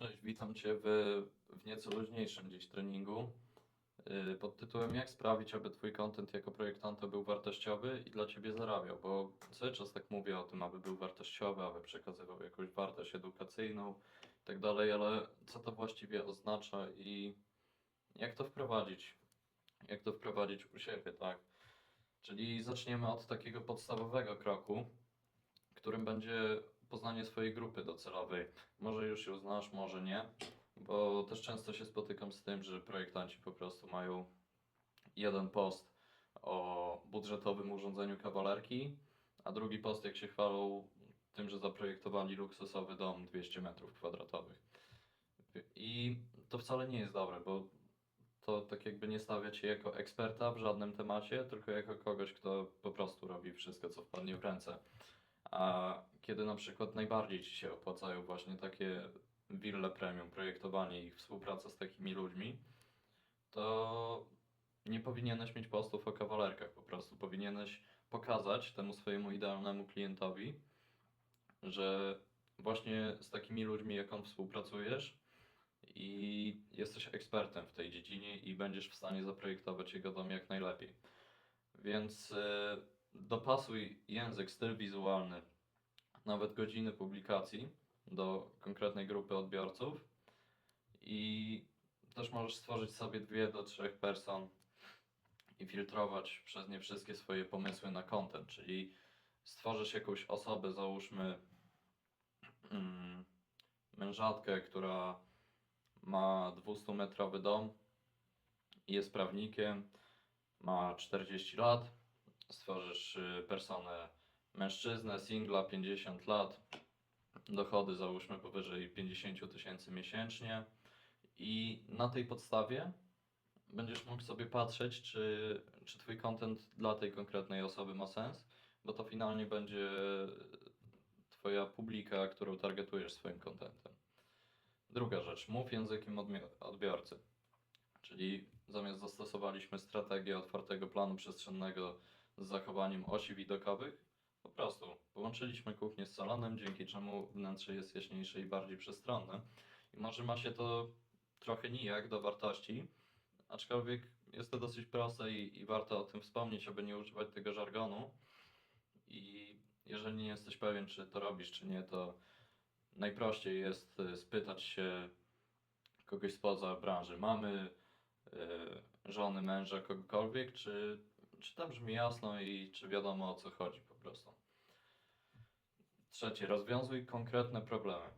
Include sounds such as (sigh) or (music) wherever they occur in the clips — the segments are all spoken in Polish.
Cześć, witam Cię w, w nieco luźniejszym dziś treningu yy, pod tytułem Jak sprawić, aby Twój content jako projektanta był wartościowy i dla Ciebie zarabiał, bo cały czas tak mówię o tym, aby był wartościowy, aby przekazywał jakąś wartość edukacyjną i tak dalej, ale co to właściwie oznacza i jak to wprowadzić? Jak to wprowadzić u siebie, tak? Czyli zaczniemy od takiego podstawowego kroku, którym będzie poznanie swojej grupy docelowej. Może już ją znasz, może nie, bo też często się spotykam z tym, że projektanci po prostu mają jeden post o budżetowym urządzeniu kawalerki, a drugi post jak się chwalą tym, że zaprojektowali luksusowy dom 200 metrów kwadratowych. I to wcale nie jest dobre, bo to tak jakby nie stawia cię jako eksperta w żadnym temacie, tylko jako kogoś, kto po prostu robi wszystko, co wpadnie w ręce. A kiedy na przykład najbardziej ci się opłacają właśnie takie wille premium, projektowanie i współpraca z takimi ludźmi, to nie powinieneś mieć postów o kawalerkach po prostu. Powinieneś pokazać temu swojemu idealnemu klientowi, że właśnie z takimi ludźmi, jak on współpracujesz i jesteś ekspertem w tej dziedzinie i będziesz w stanie zaprojektować jego dom jak najlepiej. Więc e, dopasuj język, styl wizualny, nawet godziny publikacji do konkretnej grupy odbiorców i też możesz stworzyć sobie dwie do trzech person i filtrować przez nie wszystkie swoje pomysły na content, czyli stworzysz jakąś osobę, załóżmy mm, mężatkę, która ma 200-metrowy dom jest prawnikiem, ma 40 lat, stworzysz y, personę mężczyznę, singla, 50 lat, dochody załóżmy powyżej 50 000 tysięcy miesięcznie i na tej podstawie będziesz mógł sobie patrzeć, czy, czy Twój content dla tej konkretnej osoby ma sens, bo to finalnie będzie Twoja publika, którą targetujesz swoim contentem. Druga rzecz, mów językiem odbiorcy. Czyli zamiast zastosowaliśmy strategię otwartego planu przestrzennego z zachowaniem osi widokowych, po prostu połączyliśmy kuchnię z salonem, dzięki czemu wnętrze jest jaśniejsze i bardziej przestronne. I może ma się to trochę nijak do wartości, aczkolwiek jest to dosyć proste i, i warto o tym wspomnieć, aby nie używać tego żargonu. I jeżeli nie jesteś pewien, czy to robisz, czy nie, to najprościej jest y, spytać się kogoś spoza branży, mamy, y, żony, męża, kogokolwiek, czy, czy to brzmi jasno i czy wiadomo o co chodzi po prostu. Trzecie, rozwiązuj konkretne problemy.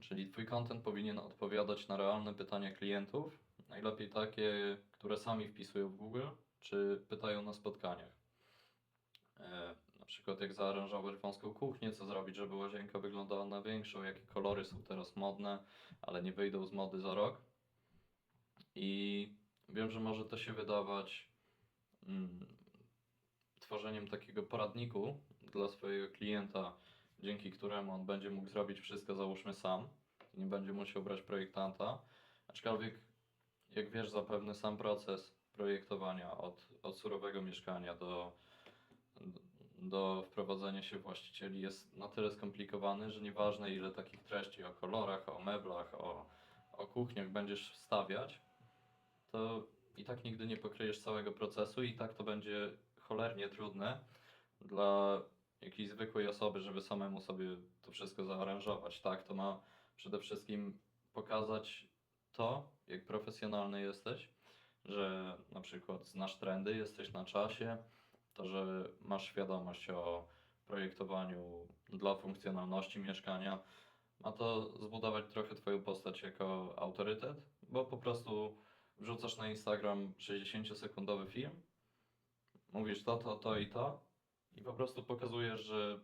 Czyli Twój content powinien odpowiadać na realne pytania klientów, najlepiej takie, które sami wpisują w Google, czy pytają na spotkaniach. E, na przykład jak zaaranżować wąską kuchnię, co zrobić, żeby łazienka wyglądała na większą, jakie kolory są teraz modne, ale nie wyjdą z mody za rok. I wiem, że może to się wydawać tworzeniem takiego poradniku dla swojego klienta, dzięki któremu on będzie mógł zrobić wszystko, załóżmy sam, i nie będzie musiał brać projektanta. Aczkolwiek, jak wiesz, zapewne sam proces projektowania od, od surowego mieszkania do, do wprowadzenia się właścicieli jest na tyle skomplikowany, że nieważne ile takich treści o kolorach, o meblach, o, o kuchniach będziesz wstawiać, to i tak nigdy nie pokryjesz całego procesu i tak to będzie cholernie trudne dla jakiejś zwykłej osoby, żeby samemu sobie to wszystko zaaranżować. Tak, to ma przede wszystkim pokazać to, jak profesjonalny jesteś, że na przykład znasz trendy, jesteś na czasie, to, że masz świadomość o projektowaniu dla funkcjonalności mieszkania. Ma to zbudować trochę Twoją postać jako autorytet, bo po prostu wrzucasz na Instagram 60-sekundowy film, mówisz to, to, to i to i po prostu pokazujesz, że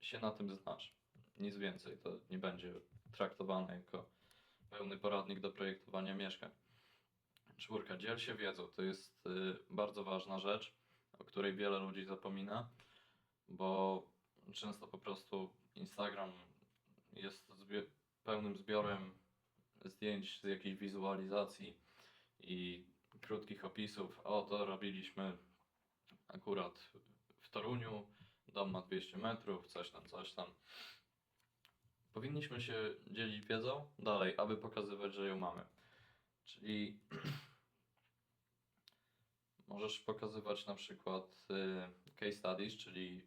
się na tym znasz. Nic więcej. To nie będzie traktowane jako pełny poradnik do projektowania mieszkań. Czwórka, dziel się wiedzą. To jest y, bardzo ważna rzecz, o której wiele ludzi zapomina, bo często po prostu Instagram jest zbie- pełnym zbiorem zdjęć z jakiejś wizualizacji i krótkich opisów. O, to robiliśmy akurat w Toruniu, dom ma 200 metrów, coś tam, coś tam. powinniśmy się dzielić wiedzą dalej, aby pokazywać, że ją mamy. Czyli (clears throat) możesz pokazywać na przykład y, case studies, czyli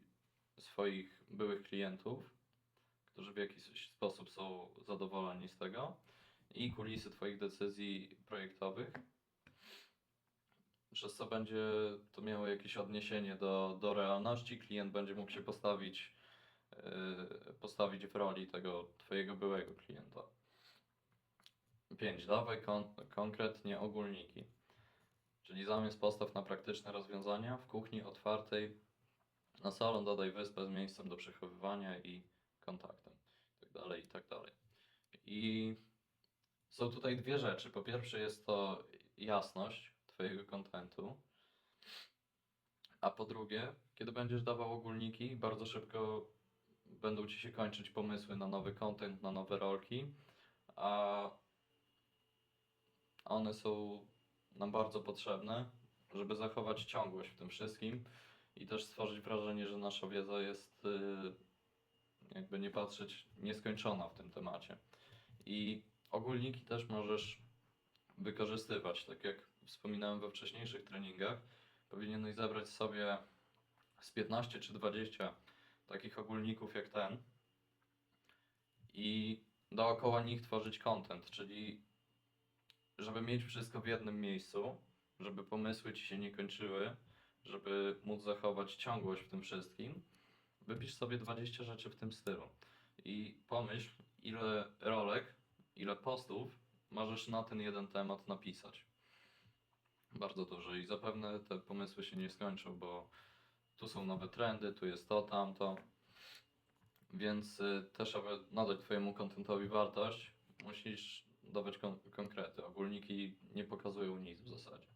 swoich byłych klientów, którzy w jakiś sposób są zadowoleni z tego i kulisy Twoich decyzji projektowych, przez co będzie to miało jakieś odniesienie do, do realności. Klient będzie mógł się postawić, yy, postawić w roli tego Twojego byłego klienta. 5. Dawaj kon- konkretnie ogólniki. Czyli zamiast postaw na praktyczne rozwiązania, w kuchni otwartej na salon dodaj wyspę z miejscem do przechowywania i kontaktem. I tak dalej, i tak są tutaj dwie rzeczy. Po pierwsze jest to jasność Twojego kontentu, a po drugie, kiedy będziesz dawał ogólniki, bardzo szybko będą Ci się kończyć pomysły na nowy content, na nowe rolki, a one są nam bardzo potrzebne, żeby zachować ciągłość w tym wszystkim i też stworzyć wrażenie, że nasza wiedza jest, y, jakby nie patrzeć, nieskończona w tym temacie. I ogólniki też możesz wykorzystywać, tak jak wspominałem we wcześniejszych treningach, powinieneś zebrać sobie z 15 czy 20 takich ogólników jak ten i dookoła nich tworzyć content, czyli żeby mieć wszystko w jednym miejscu, żeby pomysły ci się nie kończyły, żeby móc zachować ciągłość w tym wszystkim, wypisz sobie 20 rzeczy w tym stylu i pomyśl, ile rolek, ile postów możesz na ten jeden temat napisać. Bardzo dużo i zapewne te pomysły się nie skończą, bo tu są nowe trendy, tu jest to, tamto. Więc y, też, aby nadać Twojemu kontentowi wartość, musisz dawać kon- konkrety. Ogólniki nie pokazują nic w zasadzie.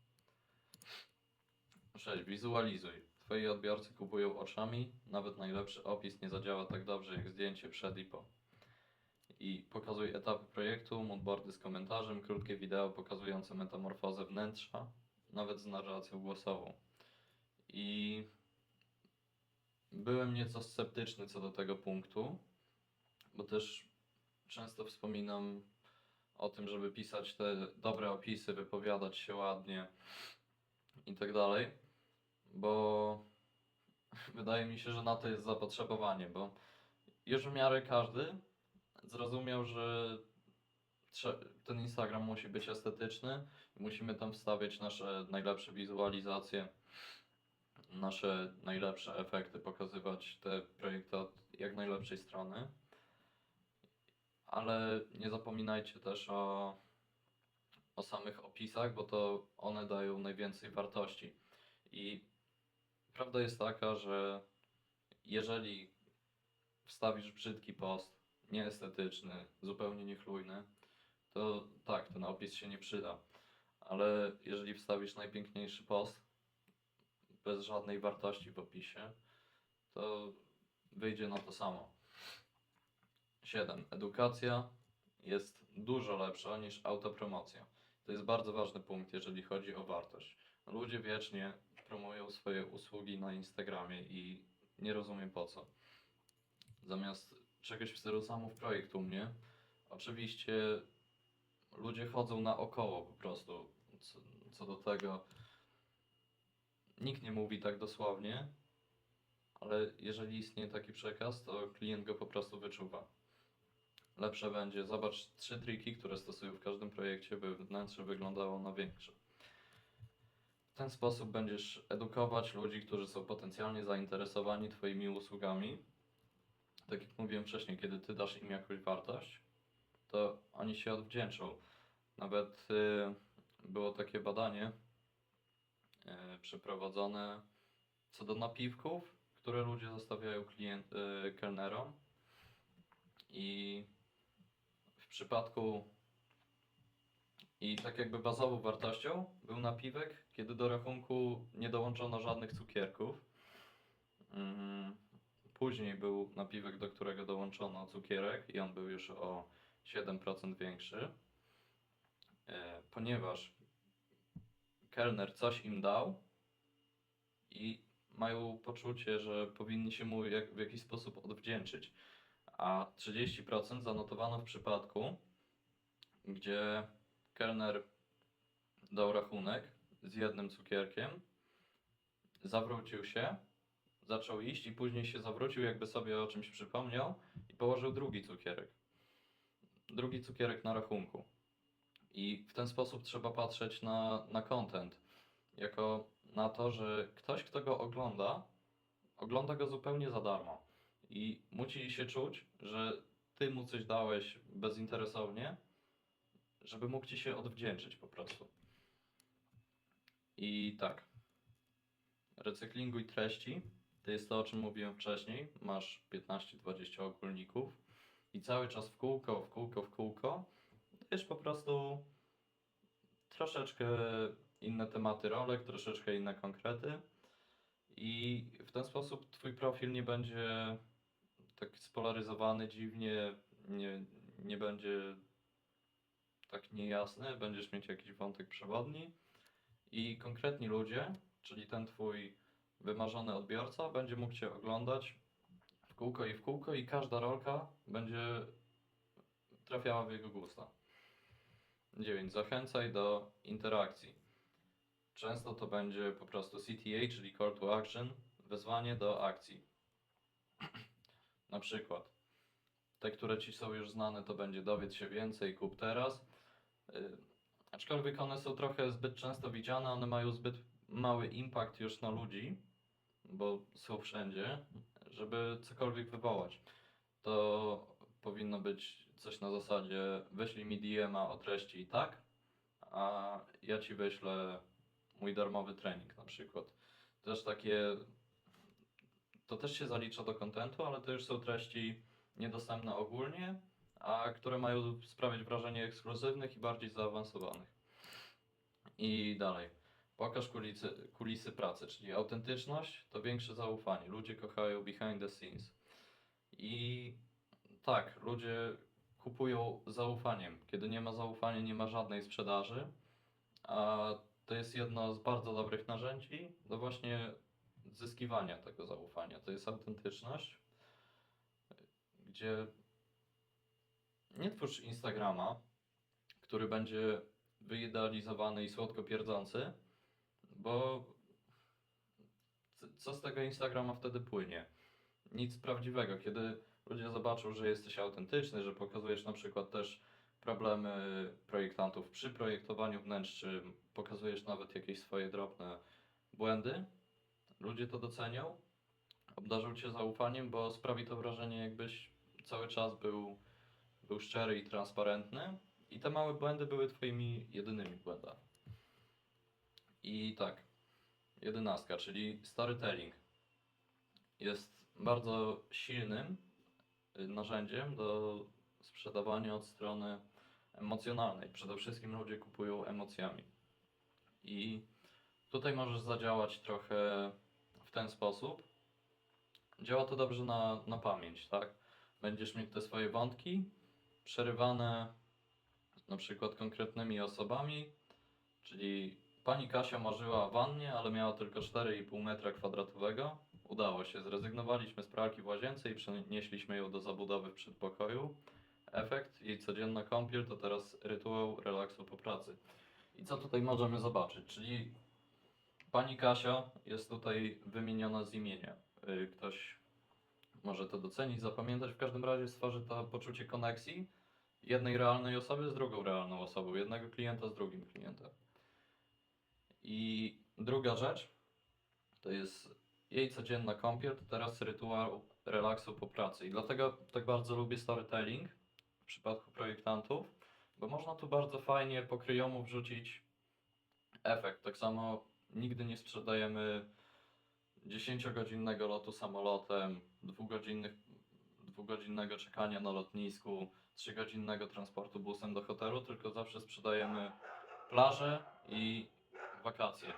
6. Wizualizuj. Twoi odbiorcy kupują oczami, nawet najlepszy opis nie zadziała tak dobrze jak zdjęcie przed i po. I pokazuj etapy projektu, moodboardy z komentarzem, krótkie wideo pokazujące metamorfozę wnętrza, nawet z narracją głosową. I byłem nieco sceptyczny co do tego punktu, bo też często wspominam o tym, żeby pisać te dobre opisy, wypowiadać się ładnie i tak dalej, bo wydaje mi się, że na to jest zapotrzebowanie, bo już w miarę każdy zrozumiał, że ten Instagram musi być estetyczny i musimy tam wstawiać nasze najlepsze wizualizacje, nasze najlepsze efekty, pokazywać te projekty od jak najlepszej strony. Ale nie zapominajcie też o, o samych opisach, bo to one dają najwięcej wartości. I prawda jest taka, że jeżeli wstawisz brzydki post, nieestetyczny, zupełnie niechlujny, to tak, ten opis się nie przyda. Ale jeżeli wstawisz najpiękniejszy post, bez żadnej wartości w opisie, to wyjdzie na to samo. 7. Edukacja jest dużo lepsza niż autopromocja. To jest bardzo ważny punkt, jeżeli chodzi o wartość. Ludzie wiecznie promują swoje usługi na Instagramie i nie rozumiem po co. Zamiast czegoś w stylu samów projekt u mnie, oczywiście ludzie chodzą naokoło po prostu co, co do tego. Nikt nie mówi tak dosłownie, ale jeżeli istnieje taki przekaz, to klient go po prostu wyczuwa. Lepsze będzie, zobacz trzy triki, które stosują w każdym projekcie, by wnętrze wyglądało na większe. W ten sposób będziesz edukować ludzi, którzy są potencjalnie zainteresowani Twoimi usługami. Tak jak mówiłem wcześniej, kiedy Ty dasz im jakąś wartość, to oni się odwdzięczą. Nawet y, było takie badanie y, przeprowadzone co do napiwków, które ludzie zostawiają klient, y, kelnerom. I w przypadku i tak jakby bazową wartością był napiwek, kiedy do rachunku nie dołączono żadnych cukierków. Mm, Później był napiwek, do którego dołączono cukierek i on był już o 7% większy. E, Ponieważ kelner coś im dał i mają poczucie, że powinni się mu jak, w jakiś sposób odwdzięczyć. a 30% zanotowano w przypadku, gdzie kelner dał rachunek z jednym cukierkiem, zawrócił się, zaczął iść i później się zawrócił, jakby sobie o czymś przypomniał i położył drugi cukierek. Drugi cukierek na rachunku. I w ten sposób trzeba patrzeć na, na content, jako na to, że ktoś, kto go ogląda, ogląda go zupełnie za darmo. I musi się czuć, że ty mu coś dałeś bezinteresownie, żeby mógł ci się odwdzięczyć po prostu. I tak. Recyklinguj treści. To jest to, o czym mówiłem wcześniej. Masz 15-20 ogólników i cały czas w kółko, w kółko, w kółko. Dajesz po prostu troszeczkę inne tematy rolek, troszeczkę inne konkrety. I w ten sposób twój profil nie będzie tak spolaryzowany dziwnie, nie, nie będzie tak niejasny, będziesz mieć jakiś wątek przewodni i konkretni ludzie, czyli ten twój wymarzony odbiorca, będzie mógł cię oglądać w kółko i w kółko i każda rolka będzie trafiała w jego gusta. 9. Zachęcaj do interakcji. Często to będzie po prostu CTA, czyli Call to Action, wezwanie do akcji. (clears throat) Na przykład te, które ci są już znane, to będzie dowiedz się więcej, kup teraz. Yy, aczkolwiek one są trochę zbyt często widziane, one mają zbyt mały impact już na ludzi, bo są wszędzie, żeby cokolwiek wywołać. To powinno być coś na zasadzie wyślij mi DM-a o treści i tak, a ja ci wyślę mój darmowy trening na przykład. Też takie, to też się zalicza do kontentu, ale to już są treści niedostępne ogólnie, a które mają sprawiać wrażenie ekskluzywnych i bardziej zaawansowanych. I dalej. Pokaż kulisy, kulisy pracy, czyli autentyczność to większe zaufanie. Ludzie kochają behind the scenes. I tak, ludzie kupują zaufaniem. Kiedy nie ma zaufania, nie ma żadnej sprzedaży. A to jest jedno z bardzo dobrych narzędzi do właśnie zyskiwania tego zaufania. To jest autentyczność, gdzie nie twórz Instagrama, który będzie wyidealizowany i słodko pierdzący, bo co z tego Instagrama wtedy płynie? Nic prawdziwego. Kiedy ludzie zobaczą, że jesteś autentyczny, że pokazujesz na przykład też problemy projektantów przy projektowaniu wnętrz, czy pokazujesz nawet jakieś swoje drobne błędy, ludzie to docenią, obdarzą cię zaufaniem, bo sprawi to wrażenie, jakbyś cały czas był, był szczery i transparentny i te małe błędy były twoimi jedynymi błędami. I tak, jedenastka, czyli storytelling jest bardzo silnym y, narzędziem do sprzedawania od strony emocjonalnej. Przede wszystkim ludzie kupują emocjami. I tutaj możesz zadziałać trochę w ten sposób. Działa to dobrze na, na pamięć, tak? Będziesz mieć te swoje wątki przerywane na przykład konkretnymi osobami, czyli pani Kasia marzyła o wannie, ale miała tylko 4,5 metra kwadratowego. Udało się, zrezygnowaliśmy z pralki w łazience i przenieśliśmy ją do zabudowy w przedpokoju. Efekt, jej codzienna kąpiel to teraz rytuał relaksu po pracy. I co tutaj możemy zobaczyć? Czyli pani Kasia jest tutaj wymieniona z imienia. Y, Ktoś może to docenić, zapamiętać. W każdym razie stworzy to poczucie koneksji jednej realnej osoby z drugą realną osobą, jednego klienta z drugim klientem. I druga rzecz to jest jej codzienna kąpiel, to teraz rytuał relaksu po pracy. I dlatego tak bardzo lubię storytelling w przypadku projektantów, bo można tu bardzo fajnie po kryjomu wrzucić efekt. Tak samo nigdy nie sprzedajemy 10-godzinnego lotu samolotem, dwugodzinnych, dwugodzinnego czekania na lotnisku, 3-godzinnego transportu busem do hotelu, tylko zawsze sprzedajemy plaże i wakacje.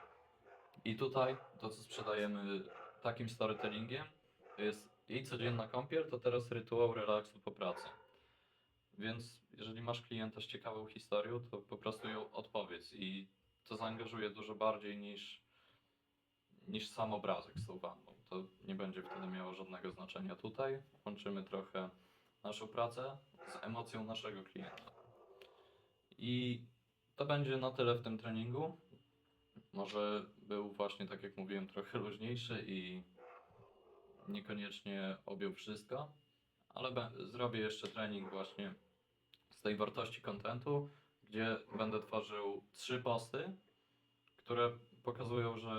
I tutaj to, co sprzedajemy takim storytellingiem, to jest jej codzienna kąpiel, to teraz rytuał relaksu po pracy. Więc jeżeli masz klienta z ciekawą historią, to po prostu ją odpowiedz i to zaangażuje dużo bardziej niż, niż sam obrazek z tą wanną. To nie będzie wtedy miało żadnego znaczenia tutaj. Łączymy trochę naszą pracę z emocją naszego klienta. I to będzie na tyle w tym treningu. Może był właśnie, tak jak mówiłem, trochę luźniejszy i niekoniecznie objął wszystko, ale zrobię jeszcze trening właśnie z tej wartości kontentu, gdzie będę tworzył trzy posty, które pokazują, że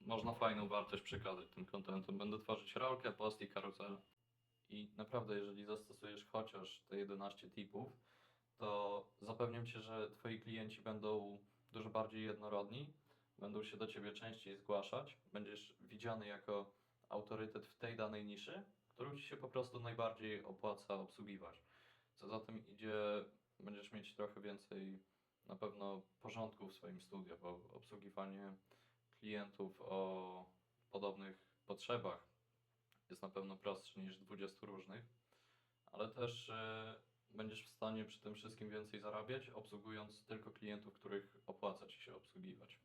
można fajną wartość przekazać tym kontentem. Będę tworzyć rolkę, post i karuzelę. I naprawdę, jeżeli zastosujesz chociaż te 11 tipów, to zapewniam Cię, że Twoi klienci będą dużo bardziej jednorodni, będą się do Ciebie częściej zgłaszać, będziesz widziany jako autorytet w tej danej niszy, którą Ci się po prostu najbardziej opłaca obsługiwać. Co za tym idzie, będziesz mieć trochę więcej na pewno porządku w swoim studio, bo obsługiwanie klientów o podobnych potrzebach jest na pewno prostsze niż 20 różnych, ale też e, będziesz w stanie przy tym wszystkim więcej zarabiać, obsługując tylko klientów, których opłaca Ci się obsługiwać.